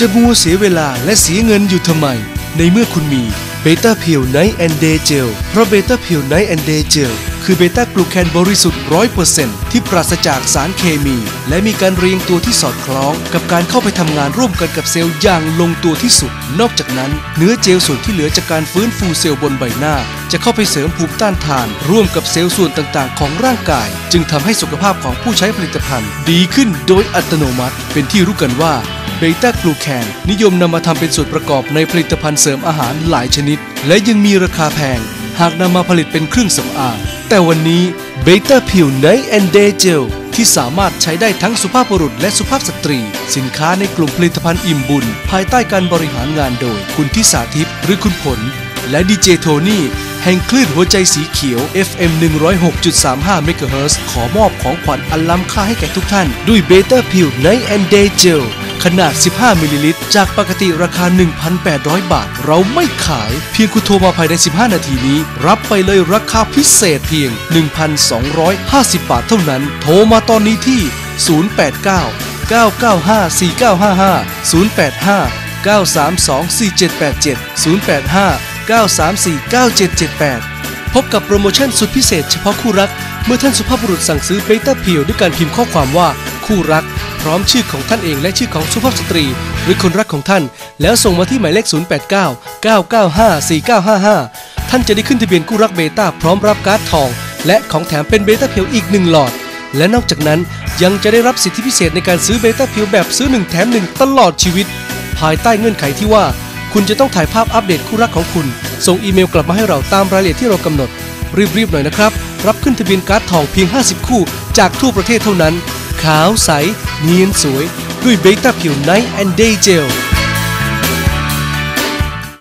จะมัวเสียเวลาและเสียเงินอยู่ทำไม ในเมื่อคุณมีเบต้าเพียวไนท์แอนเดย์เจลเพราะเบต้าเพียวไนท์แอนเดย์เจลคือเบต้ากลูแคนบริสุทธิ์100%ที่ปราศจากสารเคมี และมีการเรียงตัวที่สอดคล้อง กับการเข้าไปทำงานร่วมกันกับเซลล์อย่างลงตัวที่สุด นอกจากนั้น เนื้อเจลส่วนที่เหลือจากการฟื้นฟูเซลล์บนใบหน้า จะเข้าไปเสริมภูมิต้านทาน ร่วมกับเซลล์ส่วนต่างๆ ของร่างกาย จึงทำให้สุขภาพของผู้ใช้ผลิตภัณฑ์ ดีขึ้นโดยอัตโนมัติ เป็นที่รู้กันว่า เบต้ากลูแคนนิยมนำมาทำเป็นส่วนประกอบในผลิตภัณฑ์เสริมอาหารหลายชนิด และยังมีราคาแพง หากนำมาผลิตเป็นเครื่องสำอาง แต่วันนี้เบต้าผิวไนท์แอนเดย์เจลที่สามารถใช้ได้ทั้งสุภาพบุรุษและสุภาพสตรี สินค้าในกลุ่มผลิตภัณฑ์อิ่มบุญ ภายใต้การบริหารงานโดย คุณทิสาทิพย์หรือคุณผล และดีเจโทนี่แห่งคลื่นหัวใจสีเขียว FM 106.35เมกะเฮิรตซ์ขอมอบของขวัญอันล้ำค่าให้แก่ทุกท่าน ด้วยเบต้าพิวไนท์แอนเดย์เจล ขนาด 15 มิลลิลิตร จากปกติราคา 1,800 บาท เราไม่ขาย เพียงคุณโทรมาภายใน 15 นาทีนี้ รับไปเลยราคาพิเศษเพียง 1,250 บาทเท่านั้น โทรมาตอนนี้ที่ 089 995 4955 085 932 4787 085 934 9778 พบกับโปรโมชั่นสุดพิเศษเฉพาะคู่รัก เมื่อท่านสุภาพบุรุษสั่งซื้อเบต้าเพียวด้วยการพิมพ์ข้อความว่าคู่รัก ร้อมชื่อของท่านเองและชื่อของสุภาพสตรี หรือคนรักของท่าน แล้วส่งมาที่หมายเลข 089 995 4955 ท่านจะได้ขึ้นทะเบียนคู่รักเบต้าพร้อมรับการ์ดทอง และของแถมเป็นเบต้าเพียวอีกหนึ่งหลอด และนอกจากนั้นยังจะได้รับสิทธิพิเศษในการซื้อเบต้าเพียวแบบซื้อหนึ่งแถมหนึ่งตลอดชีวิต ภายใต้เงื่อนไขที่ว่า คุณจะต้องถ่ายภาพอัปเดตคู่รักของคุณ ส่งอีเมลกลับมาให้เราตามรายละเอียดที่เรากำหนดรีบๆหน่อยนะครับ รับขึ้นทะเบียนการ์ดทองเพียง 50 คู่ จากทั่วประเทศเท่านั้น ขาวใส เนียนสวยด้ว